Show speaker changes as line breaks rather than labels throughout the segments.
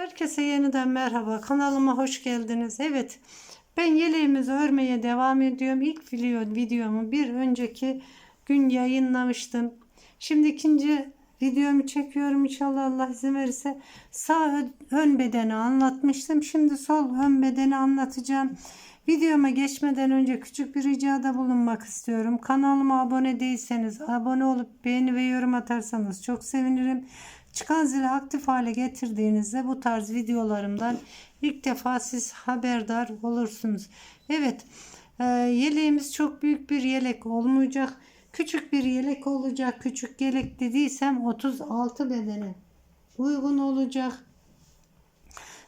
Herkese yeniden merhaba. Kanalıma hoş geldiniz. Evet, ben yeleğimizi örmeye devam ediyorum. İlk video, videomu bir önceki gün yayınlamıştım. Şimdi ikinci videomu çekiyorum. İnşallah Allah izin verirse sağ ön- bedeni anlatmıştım. Şimdi sol ön bedeni anlatacağım. Videoma geçmeden önce küçük bir ricada bulunmak istiyorum. Kanalıma abone değilseniz abone olup beğeni ve yorum atarsanız çok sevinirim. Çıkan zili aktif hale getirdiğinizde bu tarz videolarımdan ilk defa siz haberdar olursunuz. Evet e, yeleğimiz çok büyük bir yelek olmayacak. Küçük bir yelek olacak. Küçük yelek dediysem 36 bedeni uygun olacak.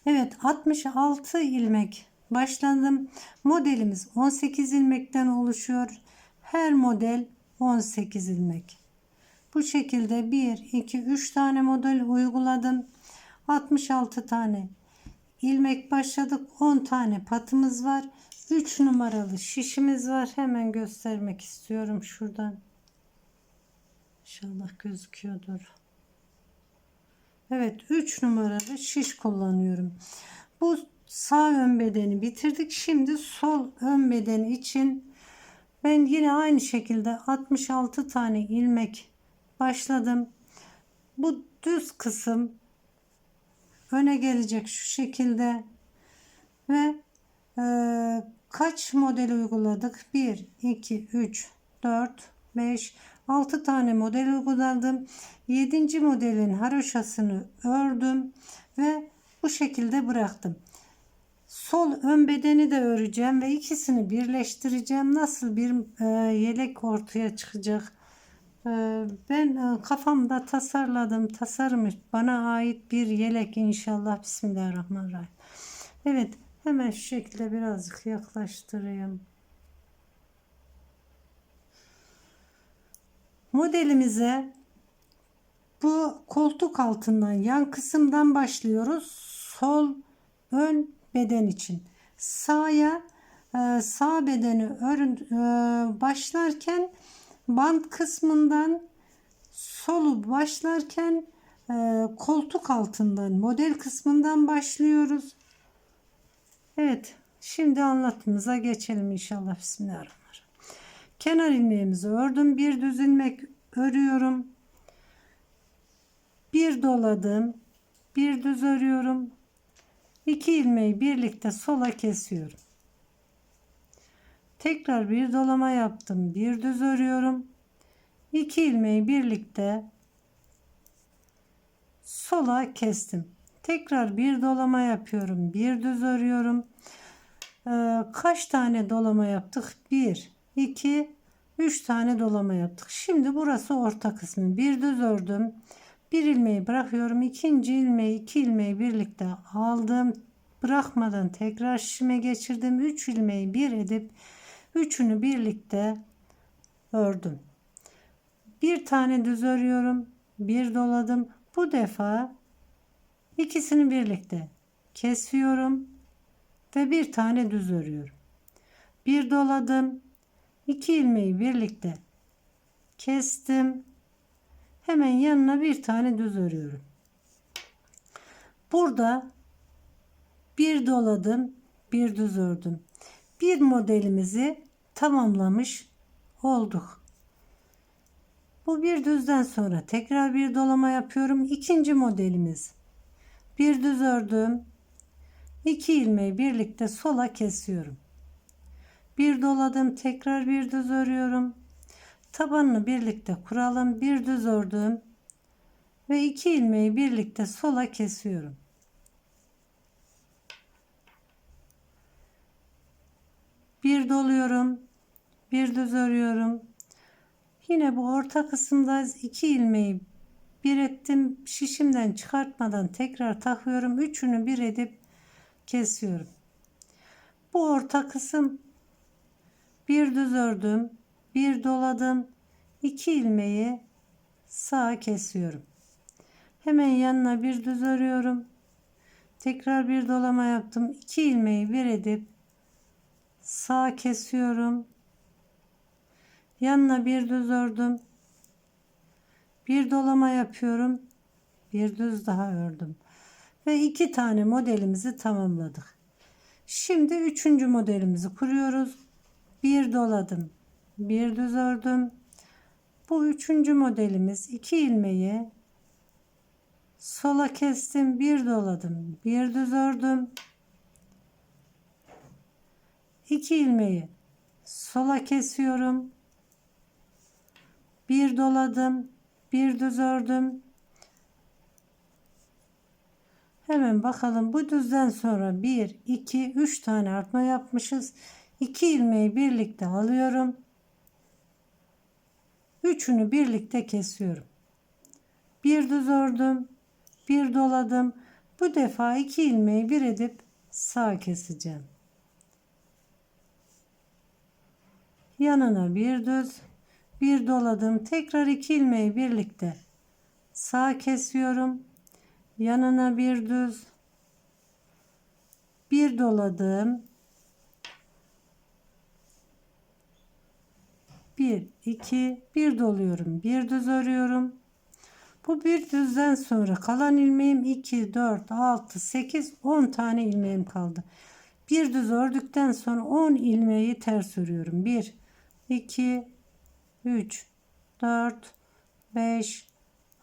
Evet 66 ilmek başladım. Modelimiz 18 ilmekten oluşuyor. Her model 18 ilmek. Bu şekilde 1, 2, 3 tane model uyguladım. 66 tane ilmek başladık. 10 tane patımız var. 3 numaralı şişimiz var. Hemen göstermek istiyorum şuradan. İnşallah gözüküyordur. Evet 3 numaralı şiş kullanıyorum. Bu sağ ön bedeni bitirdik. Şimdi sol ön bedeni için ben yine aynı şekilde 66 tane ilmek başladım. Bu düz kısım öne gelecek şu şekilde ve e, kaç model uyguladık? 1, 2, 3, 4, 5, 6 tane model uyguladım. 7. modelin haroşasını ördüm ve bu şekilde bıraktım. Sol ön bedeni de öreceğim ve ikisini birleştireceğim. Nasıl bir e, yelek ortaya çıkacak? E, ben e, kafamda tasarladım. Tasarım bana ait bir yelek inşallah. Bismillahirrahmanirrahim. Evet hemen şu şekilde birazcık yaklaştırayım. Modelimize bu koltuk altından yan kısımdan başlıyoruz. Sol ön beden için. Sağa e, sağ bedeni örün, e, başlarken bant kısmından solu başlarken e, koltuk altından model kısmından başlıyoruz. Evet şimdi anlatımıza geçelim inşallah. Bismillahirrahmanirrahim. Kenar ilmeğimizi ördüm. Bir düz ilmek örüyorum. Bir doladım. Bir düz örüyorum. İki ilmeği birlikte sola kesiyorum. Tekrar bir dolama yaptım. Bir düz örüyorum. İki ilmeği birlikte sola kestim. Tekrar bir dolama yapıyorum. Bir düz örüyorum. Ee, kaç tane dolama yaptık? 1, 2, 3 tane dolama yaptık. Şimdi burası orta kısmı. Bir düz ördüm. Bir ilmeği bırakıyorum. ikinci ilmeği iki ilmeği birlikte aldım. Bırakmadan tekrar şişime geçirdim. Üç ilmeği bir edip üçünü birlikte ördüm. Bir tane düz örüyorum. Bir doladım. Bu defa ikisini birlikte kesiyorum ve bir tane düz örüyorum. Bir doladım. iki ilmeği birlikte kestim. Hemen yanına bir tane düz örüyorum. Burada bir doladım, bir düz ördüm. Bir modelimizi tamamlamış olduk. Bu bir düzden sonra tekrar bir dolama yapıyorum. İkinci modelimiz. Bir düz ördüm. iki ilmeği birlikte sola kesiyorum. Bir doladım, tekrar bir düz örüyorum. Tabanını birlikte kuralım. Bir düz ördüm ve iki ilmeği birlikte sola kesiyorum. Bir doluyorum. Bir düz örüyorum. Yine bu orta kısımda iki ilmeği bir ettim. Şişimden çıkartmadan tekrar takıyorum. Üçünü bir edip kesiyorum. Bu orta kısım bir düz ördüm. Bir doladım. iki ilmeği sağa kesiyorum. Hemen yanına bir düz örüyorum. Tekrar bir dolama yaptım. iki ilmeği bir edip sağ kesiyorum. Yanına bir düz ördüm. Bir dolama yapıyorum. Bir düz daha ördüm. ve iki tane modelimizi tamamladık. Şimdi üçüncü modelimizi kuruyoruz. Bir doladım, bir düz ördüm. Bu üçüncü modelimiz iki ilmeği sola kestim, bir doladım, bir düz ördüm. İki ilmeği sola kesiyorum. Bir doladım, bir düz ördüm. Hemen bakalım bu düzden sonra 1, 2, 3 tane artma yapmışız. 2 ilmeği birlikte alıyorum. Üçünü birlikte kesiyorum. Bir düz ördüm, bir doladım. Bu defa 2 ilmeği bir edip sağ keseceğim. Yanına bir düz, bir doladım. Tekrar 2 ilmeği birlikte sağ kesiyorum. Yanına bir düz bir doladım. Bir iki bir doluyorum. Bir düz örüyorum. Bu bir düzden sonra kalan ilmeğim 2 4 6 8 10 tane ilmeğim kaldı. Bir düz ördükten sonra 10 ilmeği ters örüyorum. 1 2 3 4 5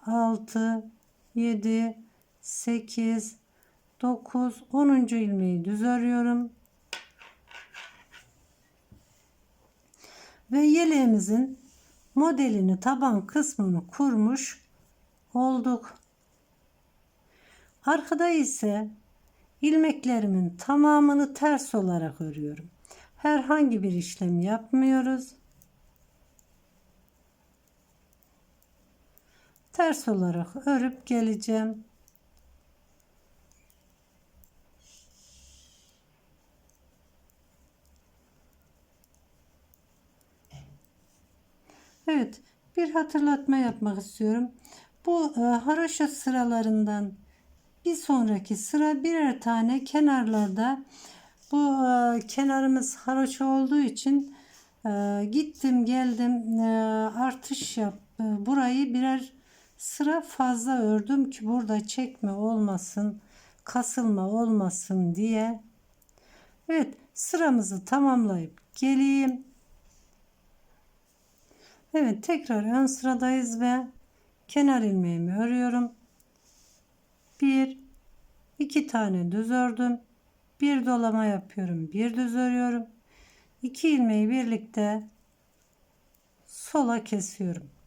6 7 8 9 10. ilmeği düz örüyorum. Ve yeleğimizin modelini taban kısmını kurmuş olduk. Arkada ise ilmeklerimin tamamını ters olarak örüyorum. Herhangi bir işlem yapmıyoruz. Ters olarak örüp geleceğim. Evet, bir hatırlatma yapmak istiyorum. Bu e, haroşa sıralarından bir sonraki sıra birer tane kenarlarda bu e, kenarımız haroşa olduğu için e, gittim geldim e, artış yap e, burayı birer sıra fazla ördüm ki burada çekme olmasın kasılma olmasın diye Evet sıramızı tamamlayıp geleyim Evet tekrar ön sıradayız ve kenar ilmeğimi örüyorum. Bir, iki tane düz ördüm. Bir dolama yapıyorum. Bir düz örüyorum. İki ilmeği birlikte sola kesiyorum.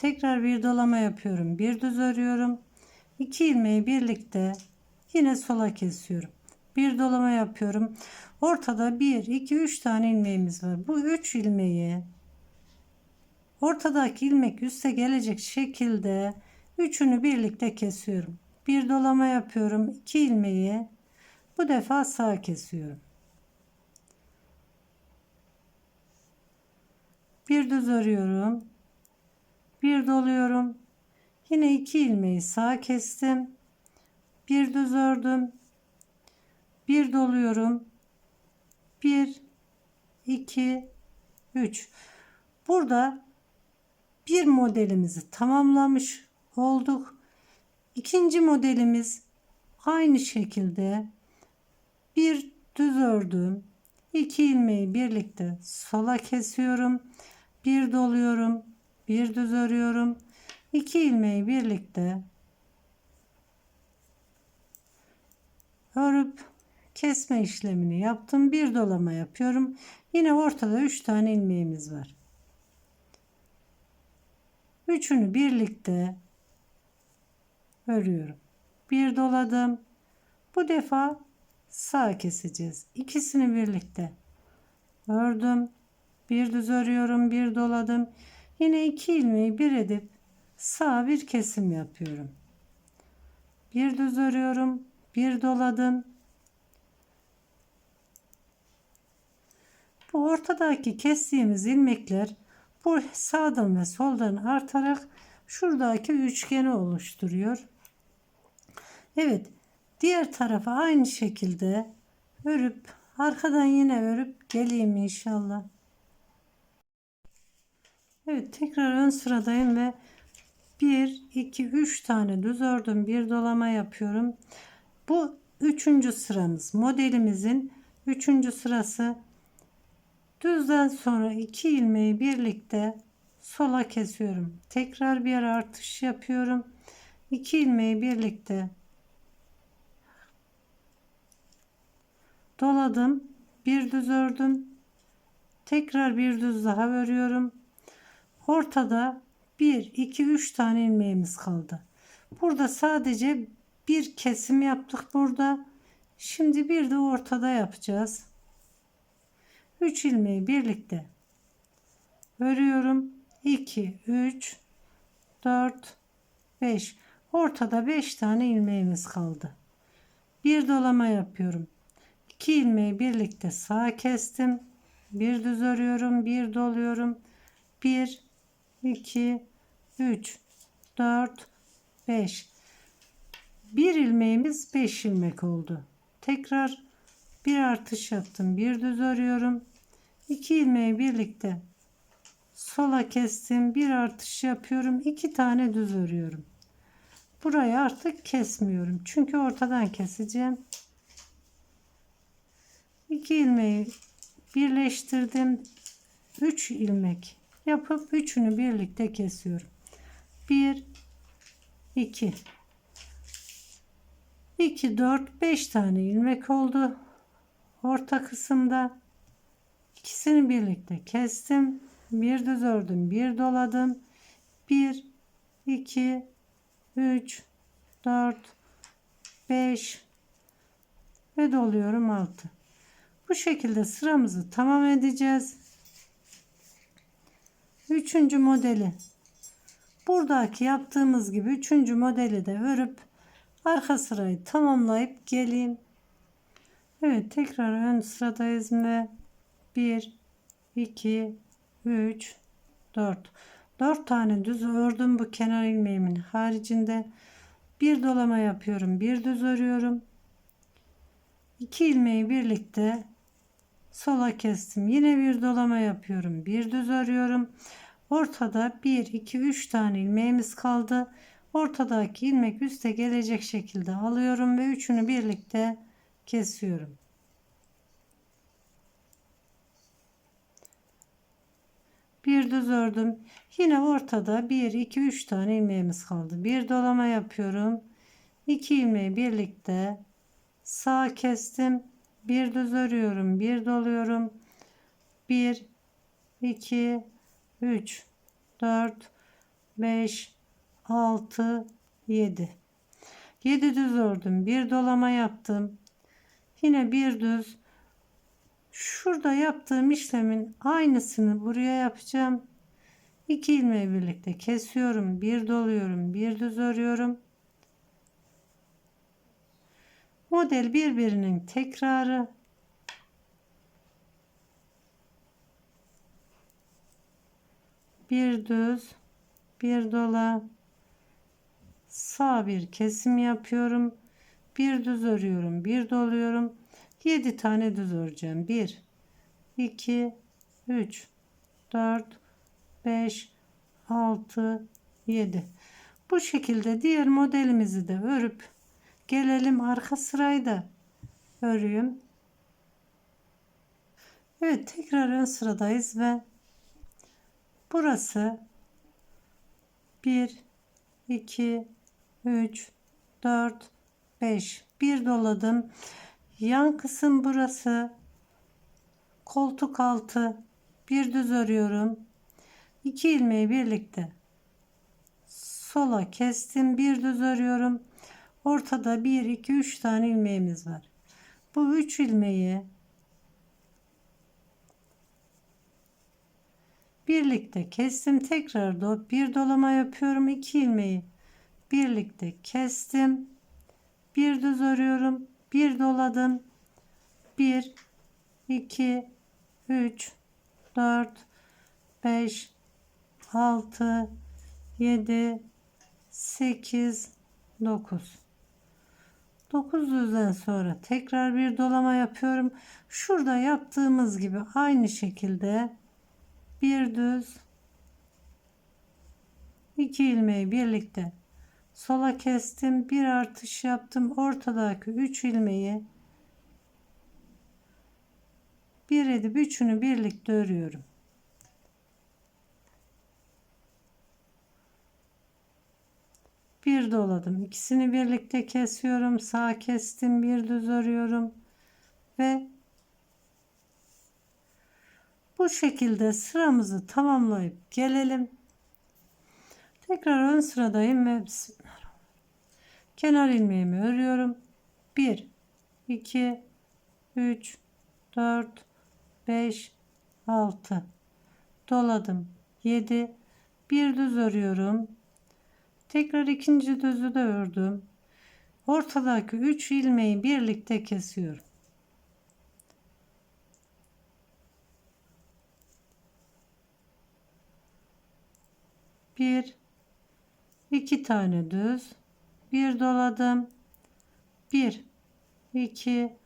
Tekrar bir dolama yapıyorum. Bir düz örüyorum. İki ilmeği birlikte yine sola kesiyorum. Bir dolama yapıyorum. Ortada bir, iki, üç tane ilmeğimiz var. Bu üç ilmeği Ortadaki ilmek üste gelecek şekilde üçünü birlikte kesiyorum. Bir dolama yapıyorum. iki ilmeği bu defa sağ kesiyorum. Bir düz örüyorum. Bir doluyorum. Yine iki ilmeği sağ kestim. Bir düz ördüm. Bir doluyorum. Bir, iki, üç. Burada bir modelimizi tamamlamış olduk. İkinci modelimiz aynı şekilde bir düz ördüm. iki ilmeği birlikte sola kesiyorum. Bir doluyorum. Bir düz örüyorum. iki ilmeği birlikte örüp kesme işlemini yaptım. Bir dolama yapıyorum. Yine ortada 3 tane ilmeğimiz var. Üçünü birlikte örüyorum. Bir doladım. Bu defa sağ keseceğiz. İkisini birlikte ördüm. Bir düz örüyorum, bir doladım. Yine iki ilmeği bir edip sağ bir kesim yapıyorum. Bir düz örüyorum, bir doladım. Bu ortadaki kestiğimiz ilmekler bu sağdan ve soldan artarak şuradaki üçgeni oluşturuyor. Evet. Diğer tarafa aynı şekilde örüp arkadan yine örüp geleyim inşallah. Evet tekrar ön sıradayım ve 1 2 3 tane düz ördüm bir dolama yapıyorum. Bu üçüncü sıramız. Modelimizin üçüncü sırası. Düzden sonra iki ilmeği birlikte sola kesiyorum. Tekrar bir artış yapıyorum. İki ilmeği birlikte doladım. Bir düz ördüm. Tekrar bir düz daha örüyorum. Ortada 1, 2, 3 tane ilmeğimiz kaldı. Burada sadece bir kesim yaptık burada. Şimdi bir de ortada yapacağız. 3 ilmeği birlikte örüyorum. 2, 3, 4, 5. Ortada 5 tane ilmeğimiz kaldı. Bir dolama yapıyorum. 2 ilmeği birlikte sağa kestim. Bir düz örüyorum, bir doluyorum. 1 2 3 4 5 bir ilmeğimiz 5 ilmek oldu. Tekrar bir artış yaptım. Bir düz örüyorum. 2 ilmeği birlikte sola kestim. Bir artış yapıyorum. 2 tane düz örüyorum. Burayı artık kesmiyorum. Çünkü ortadan keseceğim. 2 ilmeği birleştirdim. 3 ilmek yapıp üçünü birlikte kesiyorum. 1 2 2 4 5 tane ilmek oldu. Orta kısımda ikisini birlikte kestim. Bir düz ördüm, bir doladım. 1 2 3 4 5 ve doluyorum 6. Bu şekilde sıramızı tamam edeceğiz. Üçüncü modeli. Buradaki yaptığımız gibi üçüncü modeli de örüp arka sırayı tamamlayıp geleyim. Evet tekrar ön sıradayız ve 1 2 3 4 4 tane düz ördüm bu kenar ilmeğimin haricinde bir dolama yapıyorum bir düz örüyorum 2 ilmeği birlikte sola kestim. Yine bir dolama yapıyorum. Bir düz örüyorum. Ortada 1 2 3 tane ilmeğimiz kaldı. Ortadaki ilmek üste gelecek şekilde alıyorum ve üçünü birlikte kesiyorum. Bir düz ördüm. Yine ortada 1 2 3 tane ilmeğimiz kaldı. Bir dolama yapıyorum. 2 ilmeği birlikte sağ kestim bir düz örüyorum bir doluyorum. 1 2 3 4 5 6 7 7 düz ördüm bir dolama yaptım. Yine bir düz. Şurada yaptığım işlemin aynısını buraya yapacağım. 2 ilmeği birlikte kesiyorum bir doluyorum bir düz örüyorum Model birbirinin tekrarı. Bir düz, bir dola, sağ bir kesim yapıyorum. Bir düz örüyorum, bir doluyorum. 7 tane düz öreceğim. 1 2 3 4 5 6 7 bu şekilde diğer modelimizi de örüp Gelelim arka sırayı da örüyorum. Evet tekrar ön sıradayız ve burası 1 2 3 4 5 bir doladım. Yan kısım burası. Koltuk altı bir düz örüyorum. 2 ilmeği birlikte sola kestim. Bir düz örüyorum. Ortada 1, 2, 3 tane ilmeğimiz var. Bu 3 ilmeği birlikte kestim. Tekrar do bir dolama yapıyorum. 2 ilmeği birlikte kestim. Bir düz örüyorum. Bir doladım. 1 2 3 4 5 6 7 8 9 9 düzden sonra tekrar bir dolama yapıyorum. Şurada yaptığımız gibi aynı şekilde bir düz iki ilmeği birlikte sola kestim. Bir artış yaptım. Ortadaki 3 ilmeği bir edip üçünü birlikte örüyorum bir doladım. İkisini birlikte kesiyorum. Sağ kestim bir düz örüyorum ve bu şekilde sıramızı tamamlayıp gelelim. Tekrar ön sıradayım ve kenar ilmeğimi örüyorum. 1 2 3 4 5 6 doladım. 7 bir düz örüyorum tekrar ikinci düzü de ördüm. Ortadaki 3 ilmeği birlikte kesiyorum. Bir iki tane düz. Bir doladım. 1 2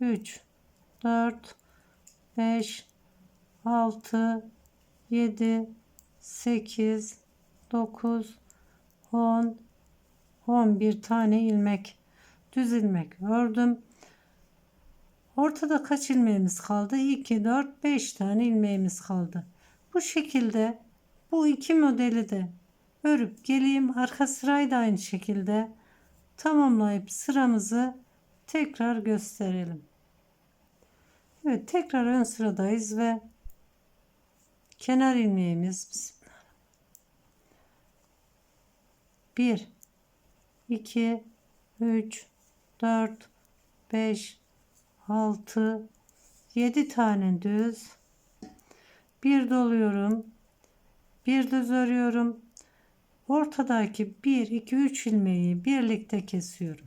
3 4 5 6 7 8 9 10 11 tane ilmek. Düz ilmek ördüm. Ortada kaç ilmeğimiz kaldı? 2 4 5 tane ilmeğimiz kaldı. Bu şekilde bu iki modeli de örüp geleyim. Arka sırayı da aynı şekilde tamamlayıp sıramızı tekrar gösterelim. Evet tekrar ön sıradayız ve kenar ilmeğimiz 1 2 3 4 5 6 7 tane düz. Bir doluyorum. Bir düz örüyorum. Ortadaki 1 2 3 ilmeği birlikte kesiyorum.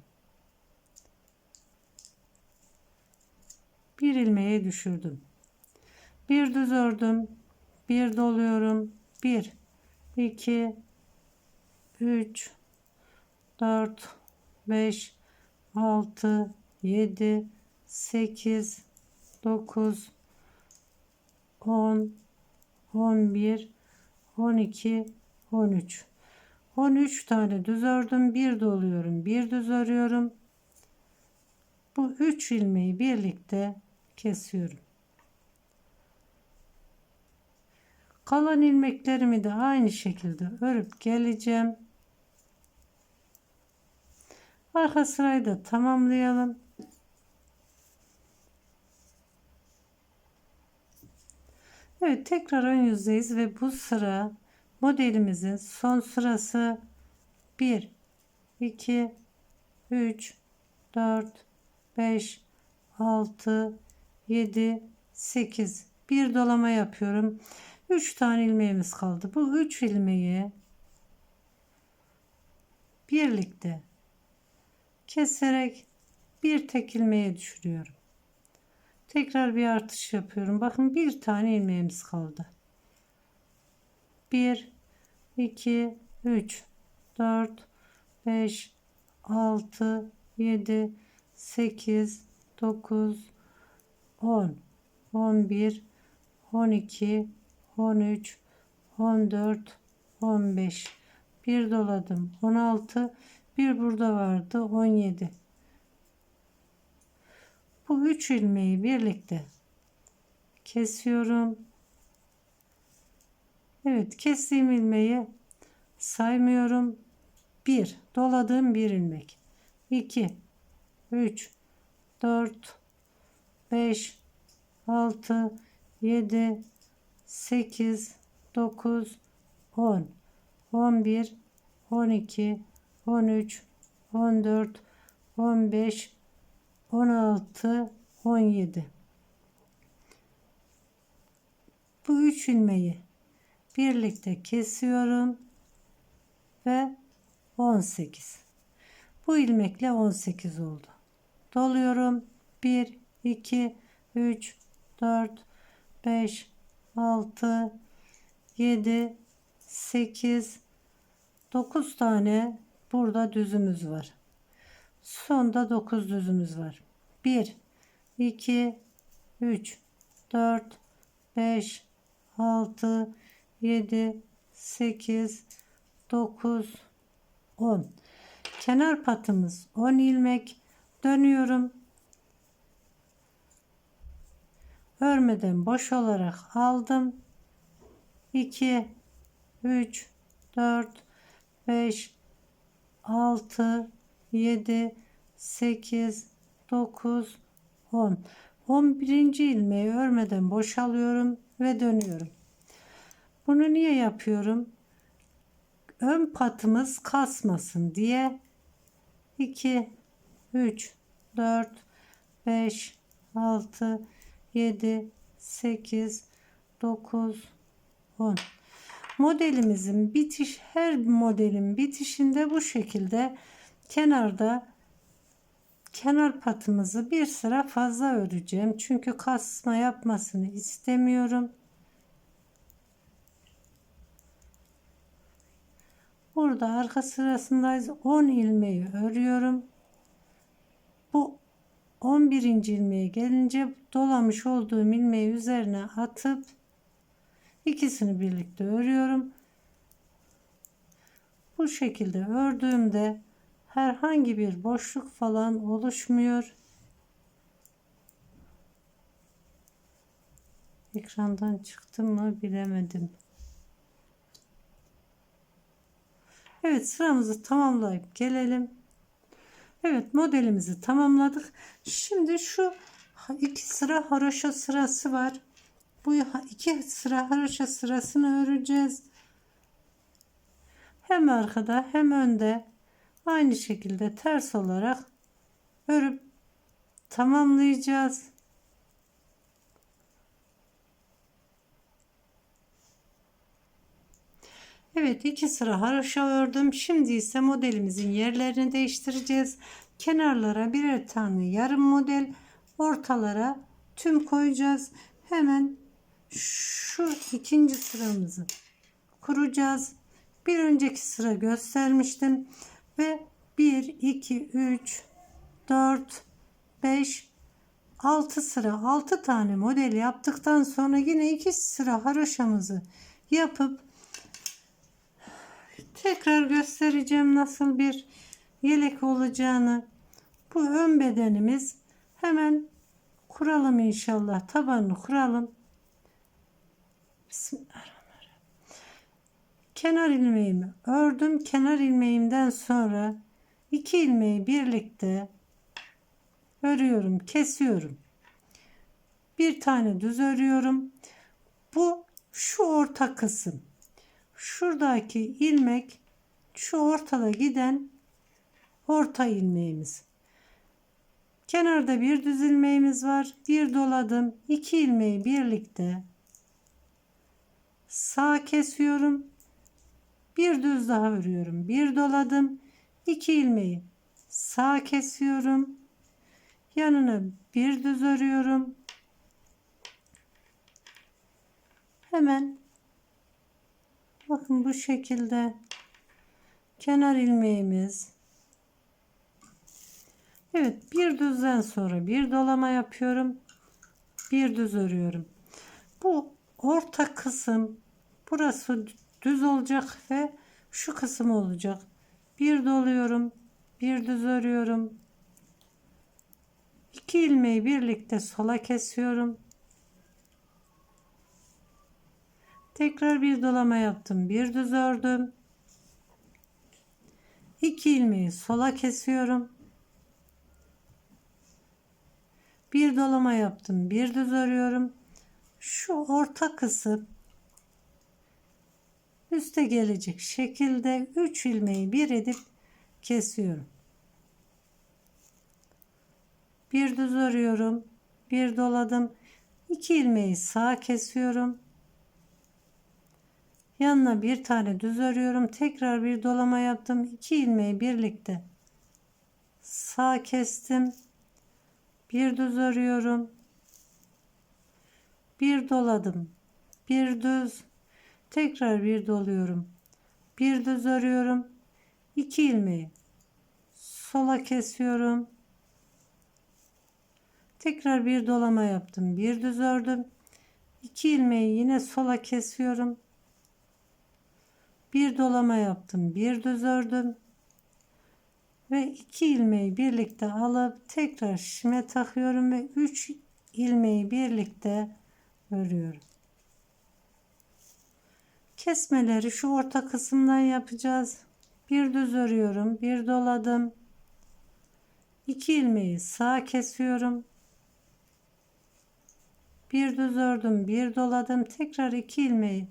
Bir ilmeği düşürdüm. Bir düz ördüm. Bir doluyorum. 1 2 3 4 5 6 7 8 9 10 11 12 13 13 tane düz ördüm bir doluyorum bir düz örüyorum. Bu 3 ilmeği birlikte kesiyorum. Kalan ilmeklerimi de aynı şekilde örüp geleceğim arka sırayı da tamamlayalım. Evet tekrar ön yüzdeyiz ve bu sıra modelimizin son sırası. 1 2 3 4 5 6 7 8 bir dolama yapıyorum. 3 tane ilmeğimiz kaldı. Bu 3 ilmeği birlikte keserek bir tek ilmeğe düşürüyorum. Tekrar bir artış yapıyorum. Bakın bir tane ilmeğimiz kaldı. 1 2 3 4 5 6 7 8 9 10 11 12 13 14 15 bir doladım. 16 bir burada vardı 17 bu üç ilmeği birlikte kesiyorum. Evet kestiğim ilmeği saymıyorum. 1 doladığım bir ilmek. 2 3 4 5 6 7 8 9 10 11 12 13 14 15 16 17 bu üç ilmeği birlikte kesiyorum ve 18 bu ilmekle 18 oldu. Doluyorum. 1 2 3 4 5 6 7 8 9 tane burada düzümüz var sonda 9 düzümüz var 1 2 3 4 5 6 7 8 9 10 kenar patımız 10 ilmek dönüyorum. Örmeden boş olarak aldım. 2 3 4 5 6 7 8 9 10 11. ilmeği örmeden boşalıyorum ve dönüyorum. Bunu niye yapıyorum? Ön patımız kasmasın diye 2 3 4 5 6 7 8 9 10 modelimizin bitiş her modelin bitişinde bu şekilde kenarda kenar patımızı bir sıra fazla öreceğim. Çünkü kasma yapmasını istemiyorum. Burada arka sırasındayız. 10 ilmeği örüyorum. Bu 11. ilmeğe gelince dolamış olduğum ilmeği üzerine atıp ikisini birlikte örüyorum. Bu şekilde ördüğümde herhangi bir boşluk falan oluşmuyor. Ekrandan çıktım mı bilemedim. Evet sıramızı tamamlayıp gelelim. Evet modelimizi tamamladık. Şimdi şu iki sıra haroşa sırası var. Bu iki sıra haroşa sırasını öreceğiz. Hem arkada hem önde aynı şekilde ters olarak örüp tamamlayacağız. Evet iki sıra haroşa ördüm. Şimdi ise modelimizin yerlerini değiştireceğiz. Kenarlara birer tane yarım model, ortalara tüm koyacağız. Hemen şu ikinci sıramızı kuracağız. Bir önceki sıra göstermiştim ve 1 2 3 4 5 6 sıra 6 tane model yaptıktan sonra yine 2 sıra haroşamızı yapıp tekrar göstereceğim nasıl bir yelek olacağını. Bu ön bedenimiz hemen kuralım inşallah. Tabanını kuralım. Bismillahirrahmanirrahim. Kenar ilmeğimi ördüm. Kenar ilmeğimden sonra iki ilmeği birlikte örüyorum, kesiyorum. Bir tane düz örüyorum. Bu şu orta kısım. Şuradaki ilmek şu ortada giden orta ilmeğimiz. Kenarda bir düz ilmeğimiz var. Bir doladım. iki ilmeği birlikte sağ kesiyorum. Bir düz daha örüyorum. Bir doladım. iki ilmeği sağ kesiyorum. Yanına bir düz örüyorum. Hemen bakın bu şekilde kenar ilmeğimiz Evet bir düzden sonra bir dolama yapıyorum. Bir düz örüyorum. Bu orta kısım burası düz olacak ve şu kısım olacak. Bir doluyorum. Bir düz örüyorum. İki ilmeği birlikte sola kesiyorum. Tekrar bir dolama yaptım. Bir düz ördüm. İki ilmeği sola kesiyorum. Bir dolama yaptım. Bir düz örüyorum. Şu orta kısım üste gelecek şekilde 3 ilmeği bir edip kesiyorum. Bir düz örüyorum. Bir doladım. 2 ilmeği sağa kesiyorum. Yanına bir tane düz örüyorum. Tekrar bir dolama yaptım. 2 ilmeği birlikte sağ kestim bir düz örüyorum bir doladım bir düz. Tekrar bir doluyorum bir düz örüyorum. İki ilmeği sola kesiyorum. Tekrar bir dolama yaptım bir düz ördüm. İki ilmeği yine sola kesiyorum. Bir dolama yaptım bir düz ördüm. Ve iki ilmeği birlikte alıp tekrar şişime takıyorum ve 3 ilmeği birlikte örüyorum. Kesmeleri şu orta kısımdan yapacağız. Bir düz örüyorum, bir doladım. 2 ilmeği sağa kesiyorum. Bir düz ördüm, bir doladım. Tekrar 2 ilmeği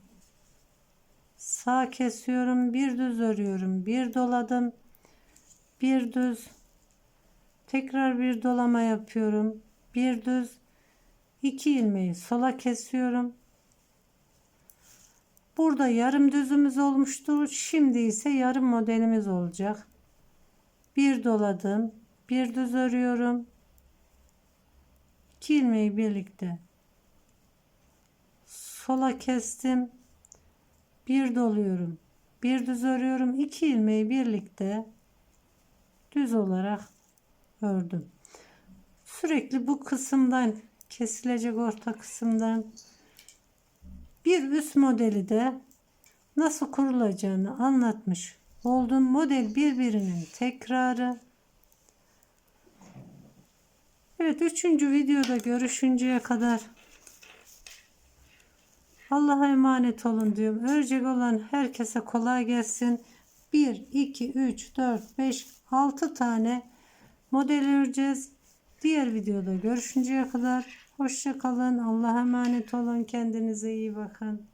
sağa kesiyorum, bir düz örüyorum, bir doladım. Bir düz tekrar bir dolama yapıyorum. Bir düz 2 ilmeği sola kesiyorum. Burada yarım düzümüz olmuştur. Şimdi ise yarım modelimiz olacak. Bir doladım. Bir düz örüyorum. 2 ilmeği birlikte sola kestim. Bir doluyorum. Bir düz örüyorum. 2 ilmeği birlikte düz olarak ördüm. Sürekli bu kısımdan kesilecek orta kısımdan bir üst modeli de nasıl kurulacağını anlatmış oldum. Model birbirinin tekrarı. Evet üçüncü videoda görüşünceye kadar Allah'a emanet olun diyorum. Örecek olan herkese kolay gelsin. 1, 2, 3, 4, 5, 6 tane model öreceğiz. Diğer videoda görüşünceye kadar hoşça kalın. Allah'a emanet olun. Kendinize iyi bakın.